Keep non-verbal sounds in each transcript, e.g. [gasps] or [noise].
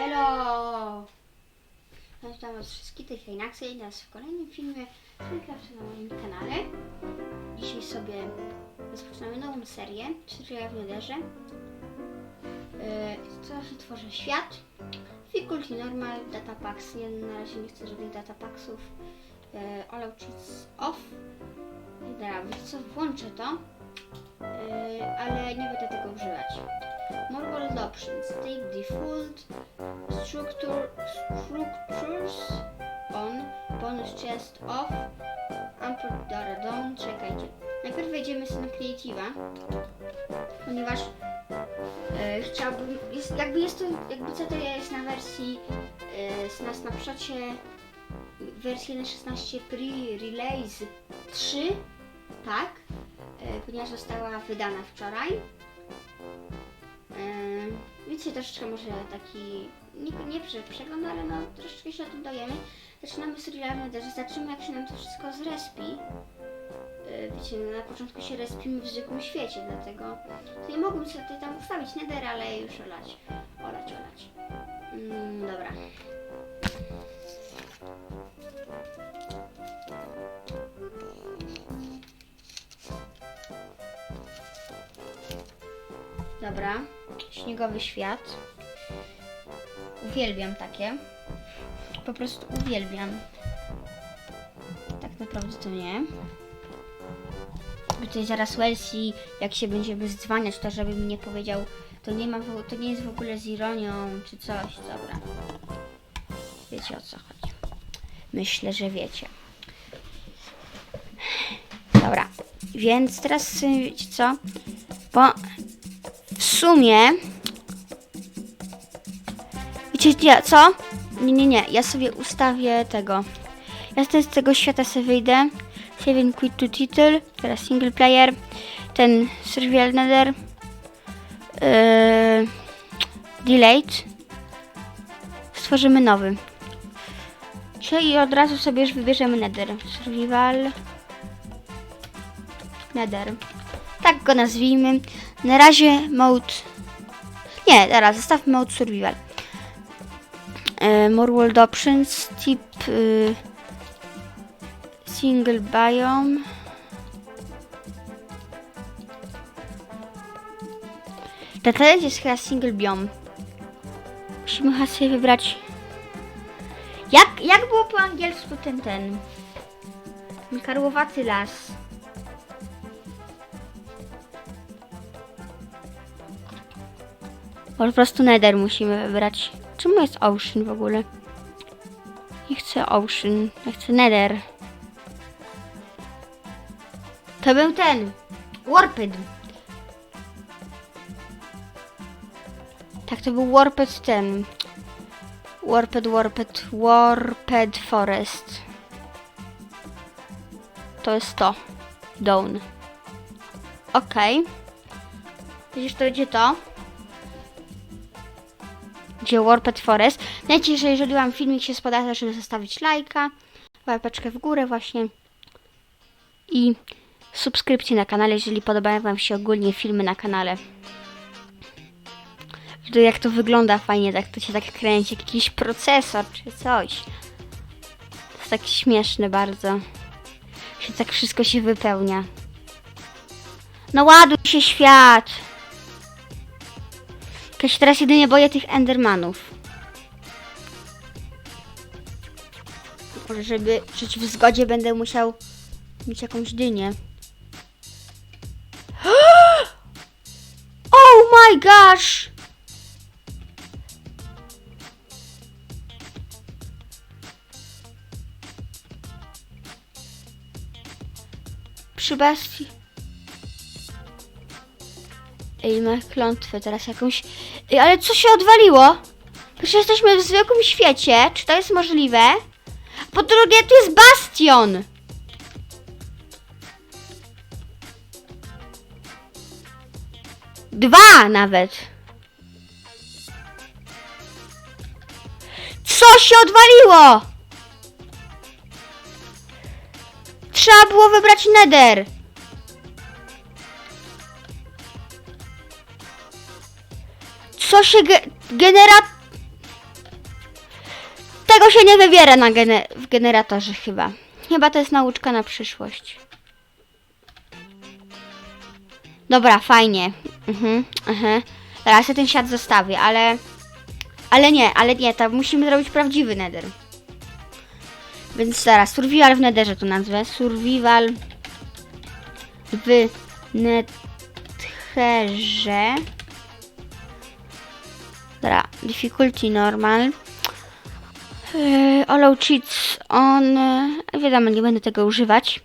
Elo! Witam was wszystkich, jest Inaxy i teraz w kolejnym filmie Minecraft na moim kanale. Dzisiaj sobie rozpoczynamy nową serię, serię w Netherze. Yy, to się tworzy świat. Difficulty normal, data packs. Ja na razie nie chcę żadnych data packsów. Yy, all cheats off. Dobra, wiecie co, włączę to, yy, ale nie będę tego używać. World options. Take default structure structures on bonus chest off unput dara down. Czekajcie. Najpierw wejdziemy sobie na creative'a, ponieważ e, chciałbym, jest, jakby jest to, jakby co to jest na wersji e, na snapshocie wersji 1.16 pre-release 3, tak, e, ponieważ została wydana wczoraj. Wiecie, troszeczkę może taki, nie, nie prze- przegląd, ale no troszeczkę się o tym dojemy. Zaczynamy serialny też, zobaczymy jak się nam to wszystko zrespi. Yy, Wiecie, no, na początku się respimy w zwykłym świecie, dlatego to nie mogłem sobie tam ustawić nether, ale już olać, olać, olać. Mm, dobra. Dobra, śniegowy świat. Uwielbiam takie. Po prostu uwielbiam. Tak naprawdę to nie. Tutaj zaraz Welsi, jak się będziemy zdzwaniać, to żeby mi nie powiedział, to nie ma, to nie jest w ogóle z ironią czy coś. Dobra. Wiecie o co chodzi. Myślę, że wiecie. Dobra. Więc teraz, wiecie co? Bo w sumie. Ja, co? Nie, nie, nie. Ja sobie ustawię tego. Ja z tego świata sobie wyjdę. Save quit to title. Teraz single player. Ten survival nether. Yy, delayed. Stworzymy nowy. Czyli od razu sobie już wybierzemy nether. Survival. Nether. Tak go nazwijmy. Na razie mode. Nie, teraz zostawmy mode survival. E, more world options, tip y, single biome. Data jest chyba single biome. Musimy chyba sobie wybrać. Jak, jak było po angielsku ten? Ten Karłowaty las. Po prostu nether musimy wybrać. Czemu jest ocean w ogóle? Nie chcę ocean, ja chcę nether. To był ten. Warped. Tak, to był Warped ten. Warped, Warped, Warped Forest. To jest to. Dawn. Okej. Widzisz, to będzie to gdzie Warped Forest. Wiecie, że jeżeli Wam filmik się spodoba, to żeby zostawić lajka, łapeczkę w górę właśnie i subskrypcję na kanale, jeżeli podobają Wam się ogólnie filmy na kanale. Jak to wygląda fajnie, tak to się tak kręci, jakiś procesor czy coś. To jest tak śmieszne bardzo. Się tak wszystko się wypełnia. No ładuj się świat! Ja się teraz jedynie boję tych Endermanów. Może żeby żyć w zgodzie będę musiał mieć jakąś dynię. [gasps] Oh my gosh! Przy bestii. Ej, ma klątwę teraz jakąś. Ej, ale co się odwaliło? Przecież jesteśmy w zwykłym świecie. Czy to jest możliwe? Po drugie, tu jest bastion. Dwa nawet. Co się odwaliło? Trzeba było wybrać nether. Co się ge genera... tego się nie wybiera na w generatorze chyba. Chyba to jest nauczka na przyszłość. Dobra, fajnie. Mhm, mhm. Teraz ja ten siat zostawię, ale... Ale nie, ale nie, to musimy zrobić prawdziwy nether. Więc teraz, survival w netherze to nazwę. Survival w netherze. Dobra, difficulty normal. Yy, allow cheats on. Yy, wiadomo, nie będę tego używać.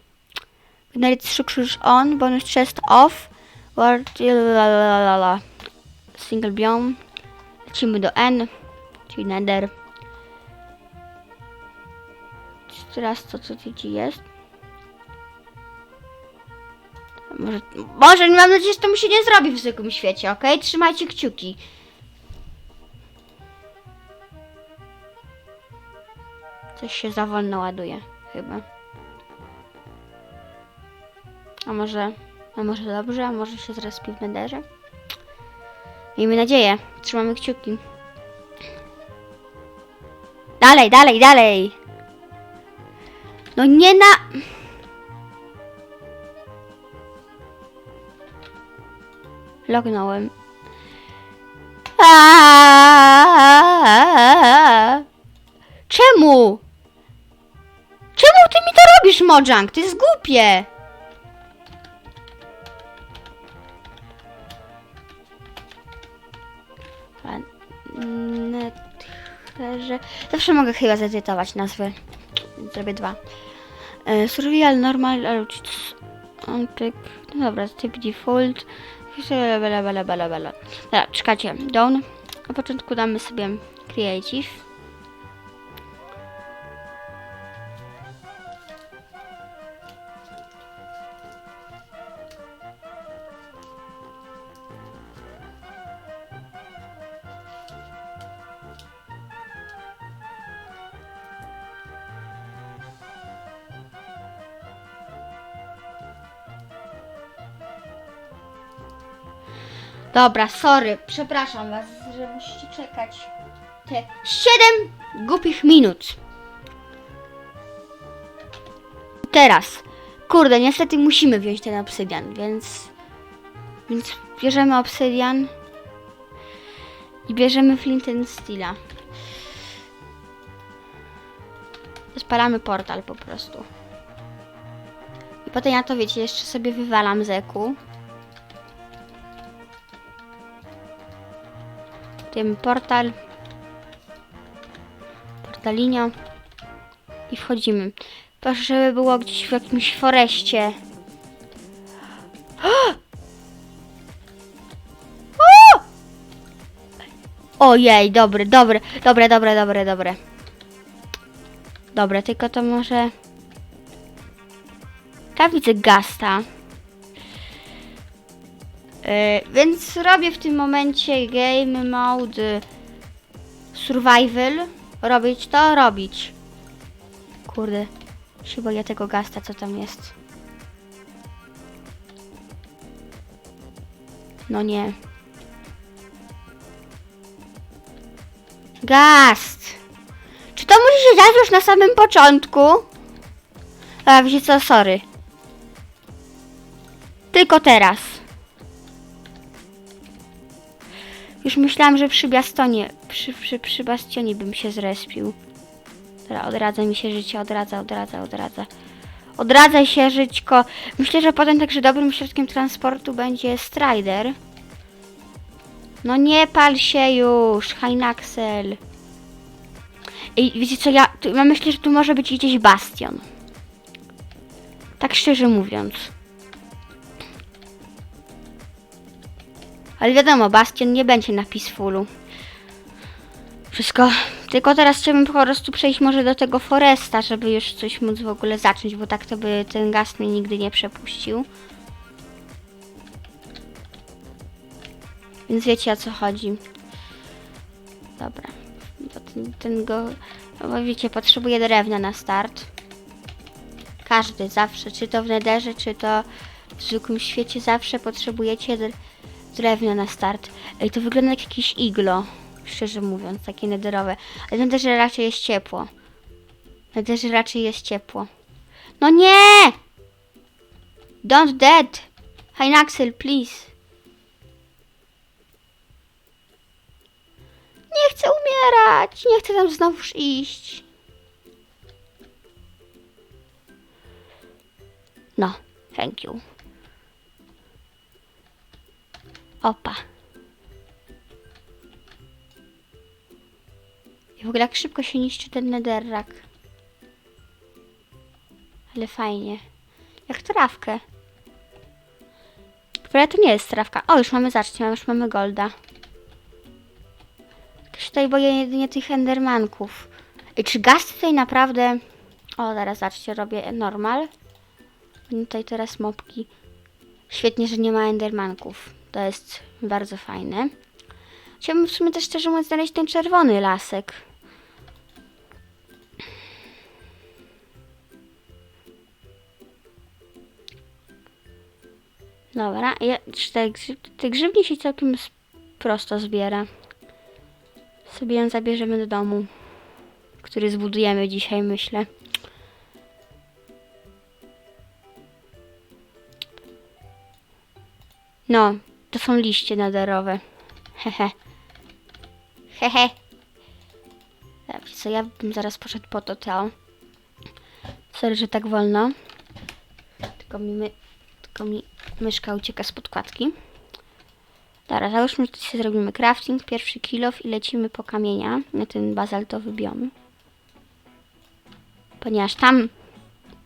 Generate structures on, bonus chest off. Word, lalalala. Single biome. Lecimy do N, czyli nether. Teraz to, co tu jest. Może, może mam nadzieję, że to mi się nie zrobi w zwykłym świecie, ok? Trzymajcie kciuki. Coś się za wolno ładuje, chyba. A może, a może dobrze, a może się zrespi w nederze? Miejmy nadzieję. Trzymamy kciuki. Dalej, dalej, dalej! No nie na... Lognąłem. Aaaa! Robisz, Mojang? To jest głupie! Zawsze mogę chyba zedytować nazwy. Zrobię dwa. E, survival, normal, Unpick. No dobra, typ default. Bla, bla, bla, bla, bla. Dobra, czekajcie. Down. Na początku damy sobie creative. Dobra, sorry, przepraszam was, że musicie czekać te 7 głupich minut. Teraz, kurde, niestety musimy wziąć ten obsydian, więc więc bierzemy obsydian i bierzemy flint and steela. Spalamy portal po prostu. I potem ja to wiecie, jeszcze sobie wywalam zeku. Tym portal. Portalinio. I wchodzimy. Proszę, żeby było gdzieś w jakimś foreście. [gasps] Ojej, dobre, dobre, dobre, dobre, dobre, dobre. Dobre, tylko to może... Ja widzę gasta. Yy, więc robię w tym momencie game mode survival. Robić to, robić. Kurde, się boję tego gasta, co tam jest. No nie. Gast! Czy to musi się dziać już na samym początku? A wiecie co, sorry. Tylko teraz. Już myślałam, że przy Bastonie, przy, przy, przy Bastionie bym się zrespił. Dobra, odradza mi się życie, odradza, odradza, odradza. Odradza się żyćko. Myślę, że potem także dobrym środkiem transportu będzie Strider. No nie pal się już, Hainaxel. I wiecie co, ja, tu, ja myślę, że tu może być gdzieś Bastion. Tak szczerze mówiąc. Ale wiadomo, Bastion nie będzie na Peacefulu. Wszystko. Tylko teraz chciałbym po prostu przejść może do tego Foresta, żeby już coś móc w ogóle zacząć, bo tak to by ten gaz mnie nigdy nie przepuścił. Więc wiecie o co chodzi. Dobra. Ten, ten go... No bo wiecie, potrzebuje drewna na start. Każdy zawsze, czy to w nederze, czy to w zwykłym świecie, zawsze potrzebujecie dr drewna na start. Ej, to wygląda jak jakieś iglo. Szczerze mówiąc, takie nederowe. Ale no też raczej jest ciepło. Też raczej jest ciepło. No nie! Don't dead! Hynaxel, please. Nie chcę umierać! Nie chcę tam znowuż iść. No, thank you. Opa. I w ogóle jak szybko się niszczy ten netherrack. Ale fajnie. Jak trawkę. Ale to nie jest trawka. O, już mamy, zobaczcie, już mamy golda. Tylko się tutaj boję jedynie tych endermanków. I czy gaz tutaj naprawdę... O, zaraz, zobaczcie, robię normal. Tutaj teraz mopki. Świetnie, że nie ma endermanków. To jest bardzo fajne. Chciałbym w sumie też szczerze mówiąc znaleźć ten czerwony lasek. Dobra, ja, te, te grzybnie się całkiem prosto zbiera. Sobie ją zabierzemy do domu, który zbudujemy dzisiaj, myślę. No, to są liście nadarowe. Hehe. Hehe. Dobrze, co ja bym zaraz poszedł po to Teo. Sorry, że tak wolno. Tylko mi, my, tylko mi myszka ucieka z podkładki. Dobra, załóżmy, że dzisiaj zrobimy crafting, pierwszy kilof i lecimy po kamienia na ten bazaltowy biom. Ponieważ tam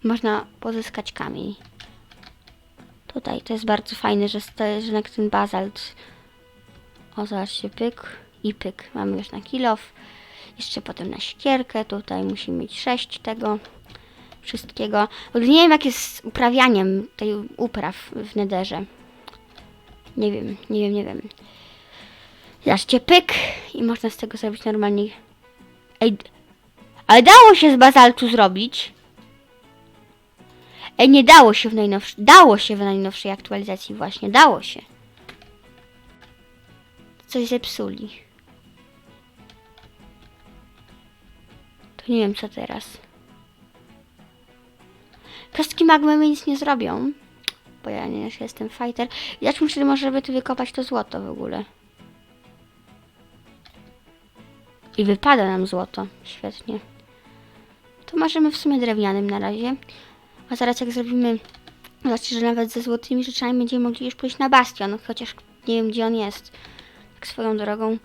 można pozyskać kamień. Tutaj to jest bardzo fajne, że, jednak ten bazalt. O, zobaczcie, pyk i pyk. Mamy już na kilof. Jeszcze potem na siekierkę. Tutaj musimy mieć 6 tego wszystkiego. Nie wiem, jak jest z uprawianiem tej upraw w nederze. Nie wiem, nie wiem, nie wiem. Zobaczcie, pyk i można z tego zrobić normalnie. Ej, ale dało się z bazaltu zrobić. Ej, nie dało się w najnowszej, dało się w najnowszej aktualizacji właśnie, dało się. Coś zepsuli. To nie wiem co teraz. Kostki magmy mi nic nie zrobią. Bo ja nie jestem fighter. Ja muszę może, żeby tu wykopać to złoto w ogóle. I wypada nam złoto. Świetnie. To możemy w sumie drewnianym na razie. A zaraz jak zrobimy... Zobaczcie, że nawet ze złotymi rzeczami będziemy mogli już pójść na bastion. Chociaż nie wiem gdzie on jest. Tak swoją drogą.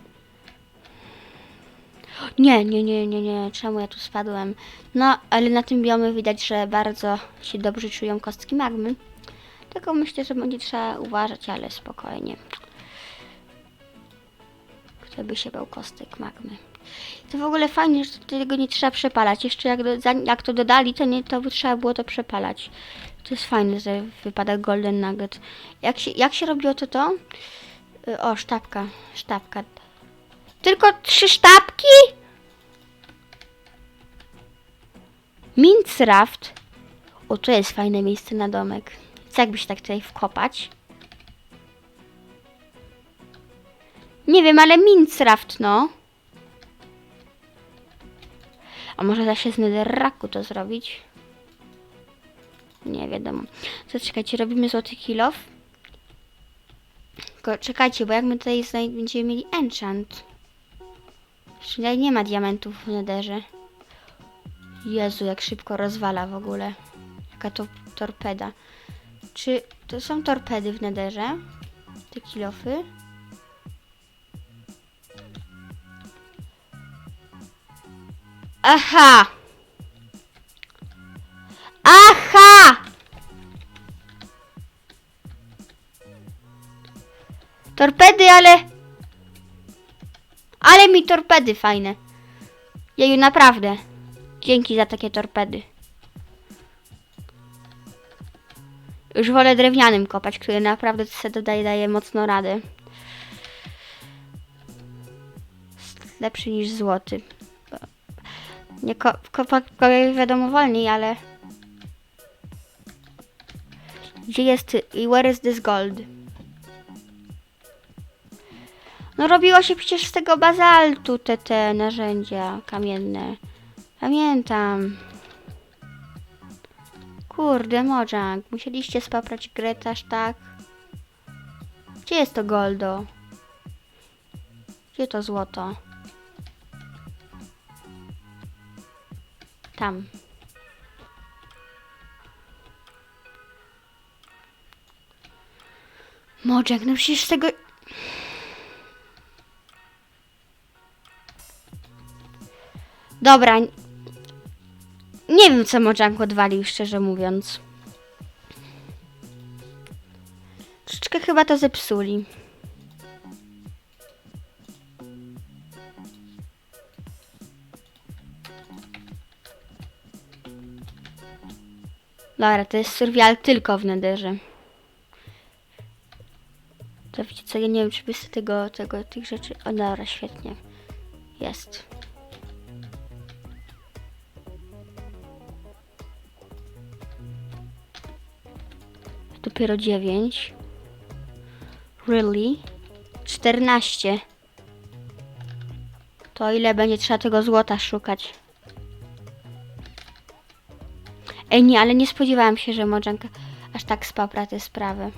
Nie, nie, nie, nie, nie. Czemu ja tu spadłem? No, ale na tym biomie widać, że bardzo się dobrze czują kostki magmy. Tylko myślę, że będzie trzeba uważać, ale spokojnie. Kto by się bał kostek magmy? To w ogóle fajnie, że tego nie trzeba przepalać. Jeszcze jak, do, jak to dodali, to nie to trzeba było to przepalać. To jest fajne, że wypada Golden Nugget. Jak się, jak się robiło to to? Y, O, sztabka, sztabka. Tylko trzy sztabki? Minecraft. O, to jest fajne miejsce na domek. Co jakby się tak tutaj wkopać? Nie wiem, ale Minecraft, no. A może da się z netherracku to zrobić? Nie wiadomo. Co, czekajcie, robimy złoty kilof. Tylko czekajcie, bo jak my tutaj będziemy mieli enchant. Tutaj nie ma diamentów w netherze. Jezu, jak szybko rozwala w ogóle. Jaka to torpeda. Czy to są torpedy w netherze? Te kilofy? Aha! Aha! Torpedy, ale... Ale mi torpedy fajne. Jeju, naprawdę. Dzięki za takie torpedy. Już wolę drewnianym kopać, który naprawdę sobie dodaje daje mocno radę. Lepszy niż złoty. Nie ko kopa kopię wiadomo wolniej, ale... Gdzie jest... i Where is this gold? No robiło się przecież z tego bazaltu te, te narzędzia kamienne. Pamiętam. Kurde, Mojang, musieliście spaprać grę aż tak. Gdzie jest to goldo? Gdzie to złoto? Tam. Mojang, no przecież tego... Dobra. Nie wiem, co Mojang odwalił, szczerze mówiąc. Troszeczkę chyba to zepsuli. Dobra, to jest survival tylko w Netherze. To wiecie co, ja nie wiem, czy by z tego, tego, tych rzeczy... O, dobra, świetnie. Jest. Dopiero 9. Really? 14. To ile będzie trzeba tego złota szukać? Ej, nie, ale nie spodziewałam się, że Mojang aż tak spapra te sprawy.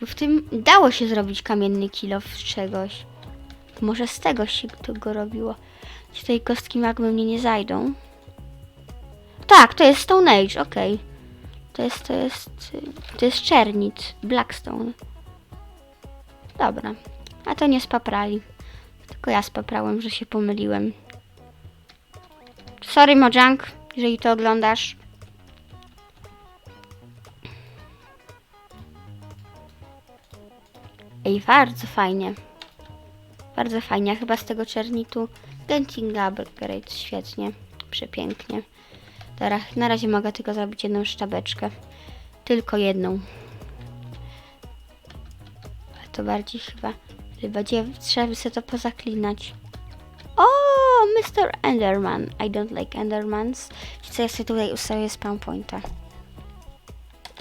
Bo w tym dało się zrobić kamienny kilo z czegoś. Może z tego się to go robiło. Czy tej kostki magmy mnie nie zajdą? Tak, to jest Stone Age, okej. To jest, to jest, to jest czernit, Blackstone. Dobra, a to nie spaprali. Tylko ja spaprałem, że się pomyliłem. Sorry Mojang, jeżeli to oglądasz. Ej, bardzo fajnie. Bardzo fajnie. Chyba z tego czernitu Genting Upgrade. Świetnie. Przepięknie. Teraz na razie mogę tylko zrobić jedną sztabeczkę. Tylko jedną. Ale to bardziej chyba... Trzeba by sobie to pozaklinać. O, Mr. Enderman. I don't like Endermans. Co ja sobie tutaj ustawię spawn pointa.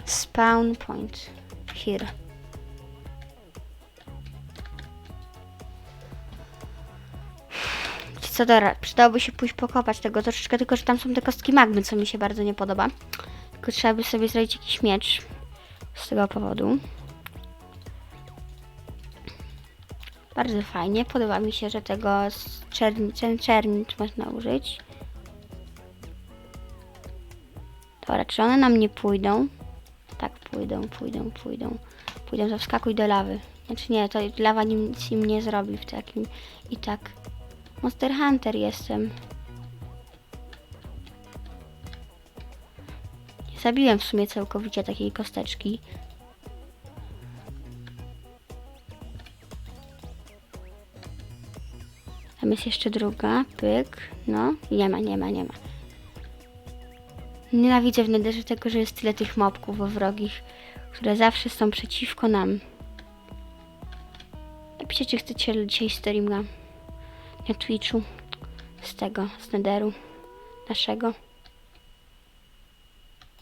Spawn point. Here. Co dobra, przydałoby się pójść pokopać tego troszeczkę, tylko że tam są te kostki magmy, co mi się bardzo nie podoba. Tylko trzeba by sobie zrobić jakiś miecz z tego powodu. Bardzo fajnie. Podoba mi się, że tego z czerni, ten czernicz można użyć. Dobra, czy one nam nie pójdą? Tak, pójdą, pójdą, pójdą. Pójdą, to wskakuj do lawy. Znaczy nie, to lawa nic im nie zrobi w takim i tak. Monster Hunter jestem. Zabiłem w sumie całkowicie takiej kosteczki. Tam jest jeszcze druga. Pyk. No, nie ma, nie ma, nie ma. Nienawidzę w Netherze tego, że jest tyle tych mobków wrogich, które zawsze są przeciwko nam. Napiszcie, czy chcecie dzisiaj streama na Twitchu z tego, z Netheru naszego.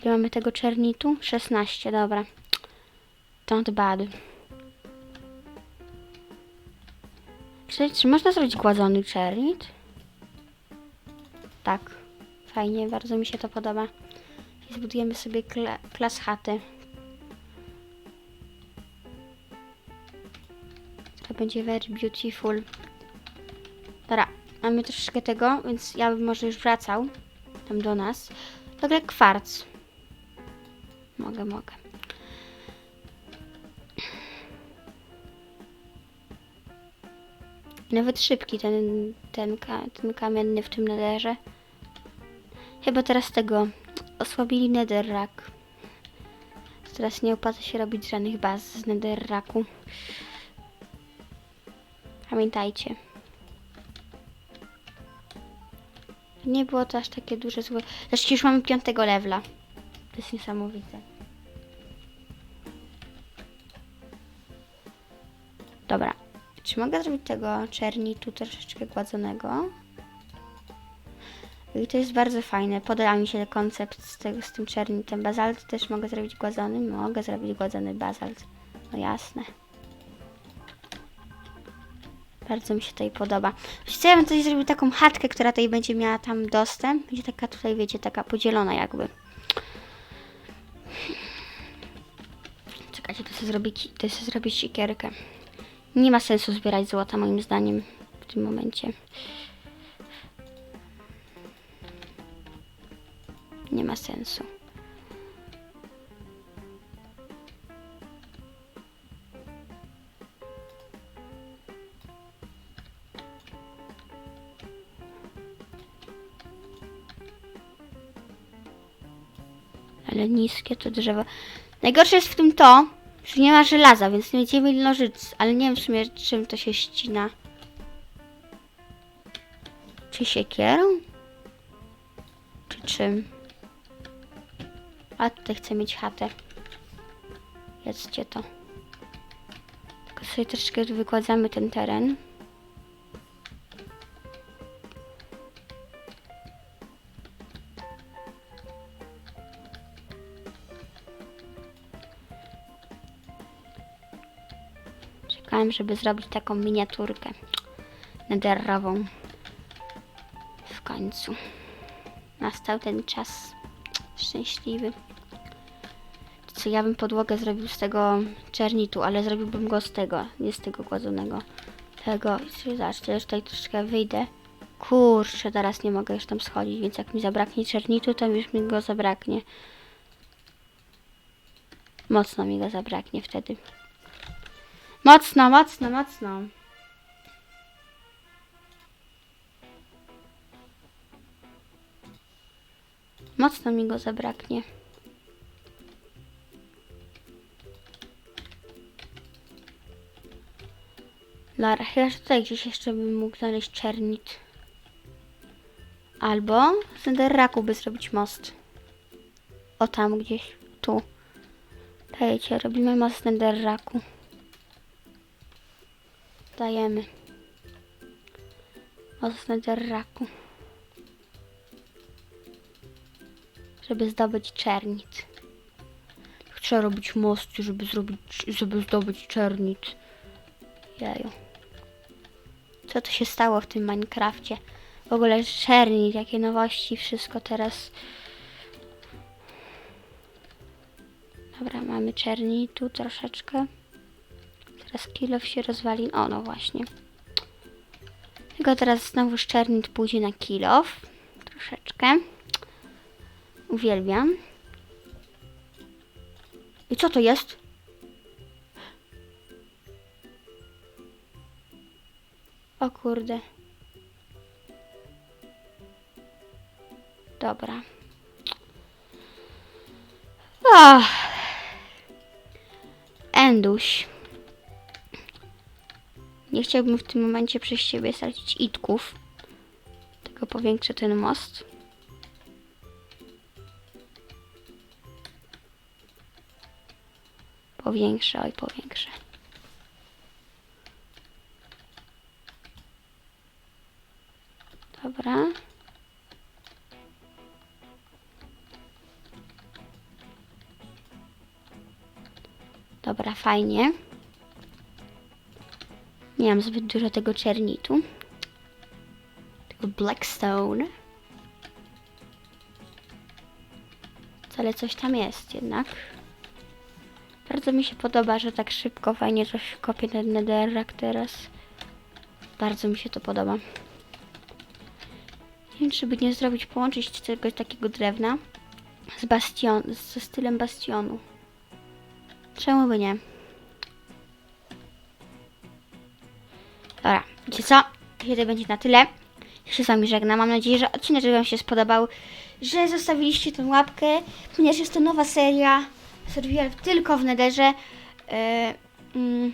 Ile mamy tego czernitu? 16, dobra. Don't bad. Czy, czy można zrobić gładzony czernit? Tak. Fajnie, bardzo mi się to podoba. I zbudujemy sobie kla klas chaty. To będzie very beautiful. Dobra, mamy troszeczkę tego, więc ja bym może już wracał tam do nas. Ogóle kwarc. Mogę, mogę. Nawet szybki ten, ten, ten kamienny w tym nederze. Chyba teraz tego osłabili netherrack. Teraz nie opłaca się robić żadnych baz z netherracku. Pamiętajcie. Nie było to aż takie duże złe. Zresztą już mamy piątego levela. To jest niesamowite. Dobra. Czy mogę zrobić tego czernitu troszeczkę gładzonego? I to jest bardzo fajne. Podoba mi się koncept z, tego, z tym czernitem. Bazalt też mogę zrobić gładzony. Mogę zrobić gładzony bazalt. No jasne. Bardzo mi się tutaj podoba. Chciałabym tutaj zrobić taką chatkę, która tutaj będzie miała tam dostęp. Będzie taka tutaj, wiecie, taka podzielona jakby. Czekajcie, to sobie zrobię, ki- to sobie zrobię siekierkę. Nie ma sensu zbierać złota moim zdaniem w tym momencie. Nie ma sensu. Ale niskie to drzewo. Najgorsze jest w tym to, że nie ma żelaza, więc nie będziemy mieli nożyc. Ale nie wiem w sumie czym to się ścina. Czy siekierą? Czy czym? A tutaj chcę mieć chatę. Jedzcie to. Tylko sobie troszeczkę wykładzamy ten teren. Czekałem, żeby zrobić taką miniaturkę nederową. W końcu. Nastał ten czas szczęśliwy. Co ja bym podłogę zrobił z tego czernitu, ale zrobiłbym go z tego, nie z tego gładzonego. Tego, zobaczcie, już tutaj troszeczkę wyjdę. Kurczę, teraz nie mogę już tam schodzić, więc jak mi zabraknie czernitu, to już mi go zabraknie. Mocno mi go zabraknie wtedy. Mocno, mocno, mocno. Mocno mi go zabraknie. Lara, chyba że tutaj gdzieś jeszcze bym mógł znaleźć czernit. Albo z netherraku by zrobić most. O tam gdzieś, tu. Dajcie, robimy most z netherraku. Dajemy. Z netherraku. Żeby zdobyć czernit. Chcę robić most, żeby zrobić, żeby zdobyć czernit. Jeju. Co to się stało w tym Minecrafcie? W ogóle czernit, jakie nowości, wszystko teraz. Dobra, mamy czernitu troszeczkę. Teraz kilof się rozwali. O, no właśnie. Tylko teraz znowu szczernit pójdzie na kilof. Troszeczkę. Uwielbiam. I co to jest? O kurde. Dobra. Ach. Enduś. Nie chciałbym w tym momencie przez siebie stracić itków. Tylko powiększę ten most. Powiększę, oj powiększę. Dobra. Dobra, fajnie. Nie mam zbyt dużo tego czernitu. Tego blackstone. Ale coś tam jest jednak. Bardzo mi się podoba, że tak szybko, fajnie, się kopie ten netherrack teraz. Bardzo mi się to podoba. Nie wiem, czy by nie zrobić, połączyć czegoś takiego drewna z bastion, ze stylem bastionu. Czemu by nie? Dobra, wiecie co? To będzie na tyle. Ja się z wami żegnam. Mam nadzieję, że odcinek wam się spodobał, że zostawiliście tę łapkę, ponieważ jest to nowa seria Survival tylko w Netherze. Yy,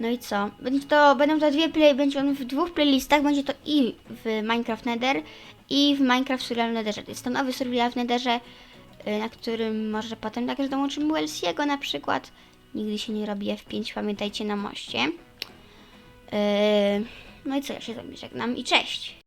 no i co? Będzie to, będą to dwie play, będzie on w dwóch playlistach, będzie to i w Minecraft Nether i w Minecraft Survival Netherze. Jest to nowy Survival w Netherze, y, na którym może potem także dołączymy Welsiego na przykład. Nigdy się nie robi F5, pamiętajcie na moście. Yy, no i co, ja się z wami żegnam i cześć!